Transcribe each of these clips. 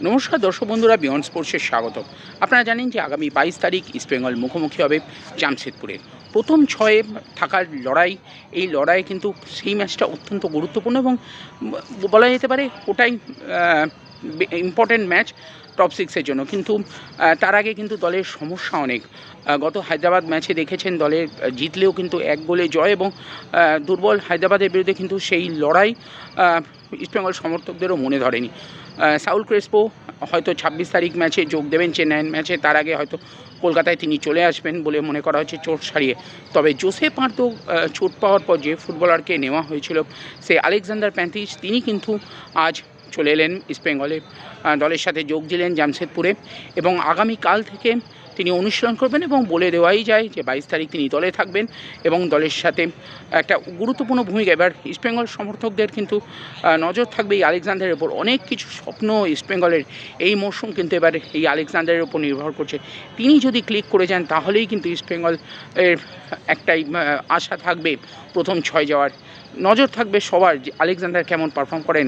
নমস্কার দর্শক বন্ধুরা বিয়ন স্পোর্টসের স্বাগত আপনারা জানেন যে আগামী বাইশ তারিখ ইস্টবেঙ্গল মুখোমুখি হবে জামশেদপুরে প্রথম ছয়ে থাকার লড়াই, এই লড়াই কিন্তু সেই ম্যাচটা অত্যন্ত গুরুত্বপূর্ণ এবং বলা যেতে পারে ওটাই ইম্পর্ট্যান্ট ম্যাচ টপ সিক্সের জন্য। কিন্তু তার আগে কিন্তু দলের সমস্যা অনেক। গত হায়দ্রাবাদ ম্যাচে দেখেছেন দলের জিতলেও কিন্তু এক গোলে জয় এবং দুর্বল হায়দ্রাবাদের বিরুদ্ধে কিন্তু সেই লড়াই ইস্টবেঙ্গল সমর্থকদেরও মনে ধরেনি। সাউল ক্রেসপো হয়তো ছাব্বিশ তারিখ ম্যাচে যোগ দেবেন চেন্নাইয়ের ম্যাচে, তার আগে হয়তো কলকাতায় তিনি চলে আসবেন বলে মনে করা হচ্ছে চোট সারিয়ে। তবে জোসেফ পার্তো চোট পাওয়ার পর যে ফুটবলারকে নেওয়া হয়েছিল, সে আলেকজান্ডার প্যান্টিস তিনি কিন্তু আজ চলে এলেন ইস্টবেঙ্গলে আহ, দলের সাথে যোগ দিলেন জামশেদপুরে এবং আগামীকাল থেকে তিনি অনুশীলন করবেন এবং বলে দেওয়াই যায় যে বাইশ তারিখ তিনি দলে থাকবেন এবং দলের সাথে একটা গুরুত্বপূর্ণ ভূমিকা। এবার ইস্টবেঙ্গল সমর্থকদের কিন্তু নজর থাকবে এই আলেকজান্ডারের ওপর অনেক কিছু স্বপ্ন ইস্টবেঙ্গলের এই মরশুম কিন্তু এবার এই আলেকজান্ডারের ওপর নির্ভর করছে। তিনি যদি ক্লিক করে যান তাহলেই কিন্তু ইস্টবেঙ্গল এর একটাই আশা থাকবে প্রথম ছয় যাওয়ার নজর থাকবে সবার যে আলেকজান্ডার কেমন পারফর্ম করেন।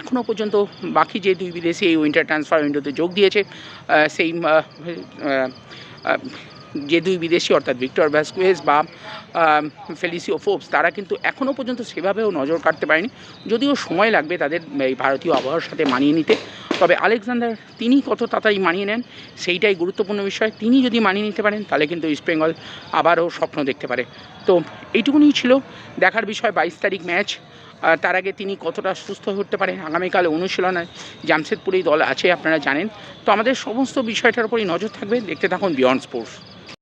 এখনও পর্যন্ত বাকি যে দুই বিদেশি এই উইন্টার ট্রান্সফার উইন্ডোতে যোগ দিয়েছে সেই যে দুই বিদেশি অর্থাৎ ভিক্টর ভ্যাসকুয়েস বা ফেলিসিও ফোপস, তারা কিন্তু এখনও পর্যন্ত সেভাবেও নজর কাটতে পারেনি। যদিও সময় লাগবে তাদের এই ভারতীয় আবহাওয়ার সাথে মানিয়ে নিতে। তবে আলেকজান্ডার তিনি কত তাড়াতাড়ি মানিয়ে নেন, সেইটাই গুরুত্বপূর্ণ বিষয়। তিনি যদি মানিয়ে নিতে পারেন, তাহলে কিন্তু ইস্টবেঙ্গল আবারও স্বপ্ন দেখতে পারে। তো এইটুকুনি ছিল দেখার বিষয়, বাইশ তারিখ ম্যাচ। তার আগে তিনি কতটা সুস্থ উঠতে পারেন আগামীকাল অনুশীলনে জামশেদপুরেই দল আছে, আপনারা জানেন। তো আমাদের সমস্ত বিষয়টার উপরই নজর থাকবে। দেখতে থাকুন বিয়ন্ড স্পোর্টস